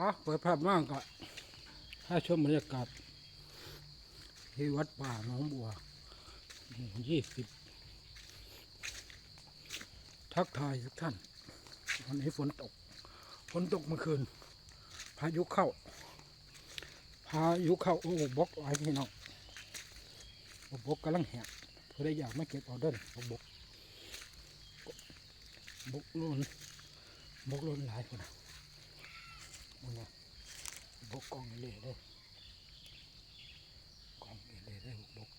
อ๋อเปิดภาพมากก็ถ้าชมบรรยากาศที่วัดป่าหนองบัวหมู่ยี่สิบทักทายทุกท่านวันนี้ฝนตก ฝนตกเมื่อคืน พายุเข้า พายุเข้า โอ้บกหลายพี่น้องบกกำลังแหกเพื่อได้อยากไมาเก็บออเดอร์บกบกล้นบกล้นหลายคนนะ มึงนะบกกองเละเลยกองเละเลยบก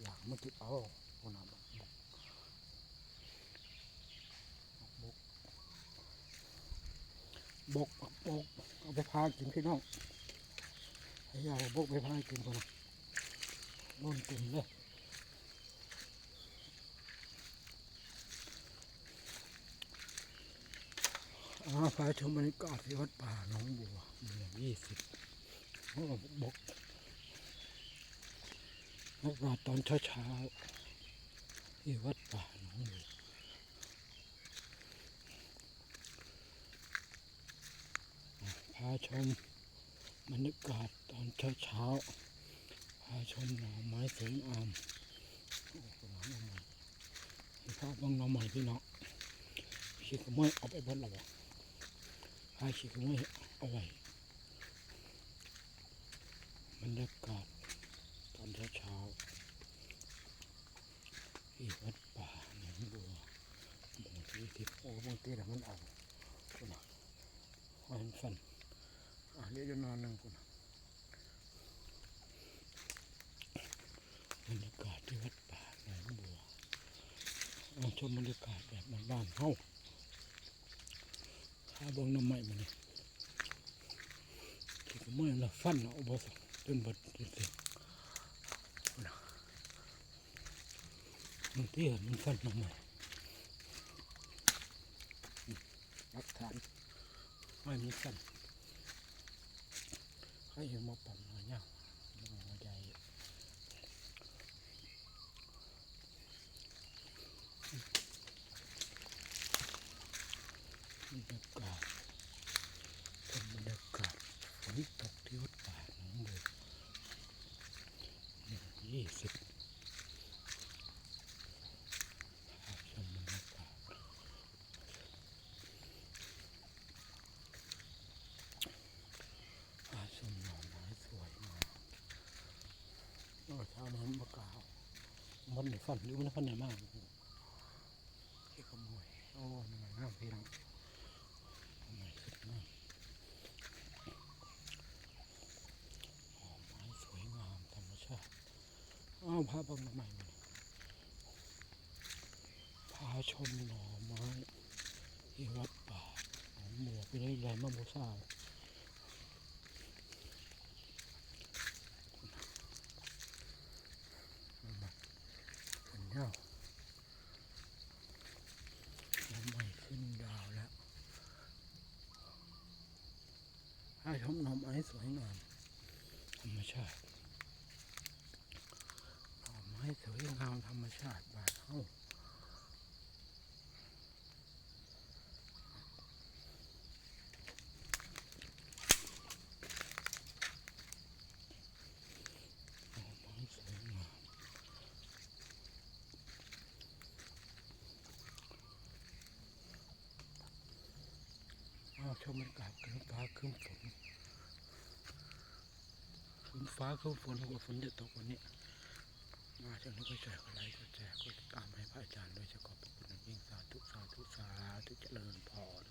อยากมาเก็บเอาคนนะบกบกบกบกเอาไปพากินพี่น้องให้อยากเอาบกไปพากินคนนะล้นเต็มเลย อาพาชมบรรยากาศที่วัดป่าหนองบัวเมืองยี่สิบโอ้บกนักราตอนเช้าเช้าๆที่วัดป่าหนองบัวพาชมบรรยากาศตอนเช้าเช้าๆพาชมหน่อไม้สวยงามโอ้โหหน่อไม้ให้ภาพบางหน่อไม้พี่น้องคิดก็ไม่เอาไปเบนหรอก พาชิคไม่เอาไว้บรรยากาศตอนเช้าๆที่วัดป่าหนองบัวหมู่ที่สิบโอ้บางทีแต่มันเอาคุณนะวันฟันอะเรียกอยู่นอนหนึ่งคนะบรรยากาศที่วัดป่าหนองบัวเอาชมบรรยากาศแบบบ้านๆเฮาข้าเบงน้ำใหม่มาเนี่ยที่ก็เมื่อละฟันเอาบสจนบดจนเสร็จนะมันเตี้ยมันฟันน้ำใหม่หลักฐานไม่มีฟันให้เห็นมาปั่นมาเนี่ยมาใหญ่บรรยากาศเป็นบรรยากาศฝนตกที่วัดป่าหนองบัวหนึ่งยี่สิบภาพชมบรรยากาศภาพชมหน่อไม้สวยงามโอ้เช้านี้ มะกาวมันในฝันหรือมันฝันในมากที่ขโมยโอ้นี่มันน้ำพี่น้องทำไมขึ้นมาหอมไม้สวยงามธรรมชาติอ้าวพาบังใหม่มาพาชมหน่อไม้ที่วัดป่าหนองบัวไปได้ใหญ่มากบูชาเป็นเจ้าหน่อไม้ขึ้นดาวแล้ว ท้องน่อไม้สวยงามธรรมชาติหน่อไม้สวยงามธรรมชาติบ้านเฮาหน่อไม้สวยงาม อ้าชมบรรยากาศคืนฟ้าคืนฝนคืนฟ้าคืนฝนกว่าฝนจะตกวันนี้ มาจากนี้ก็แจกอะไรก็แจกก็ตามให้พระอาจารย์ด้วยจะขอบพระคุณยิ่งสาธุสาธุสาธุเจริญพร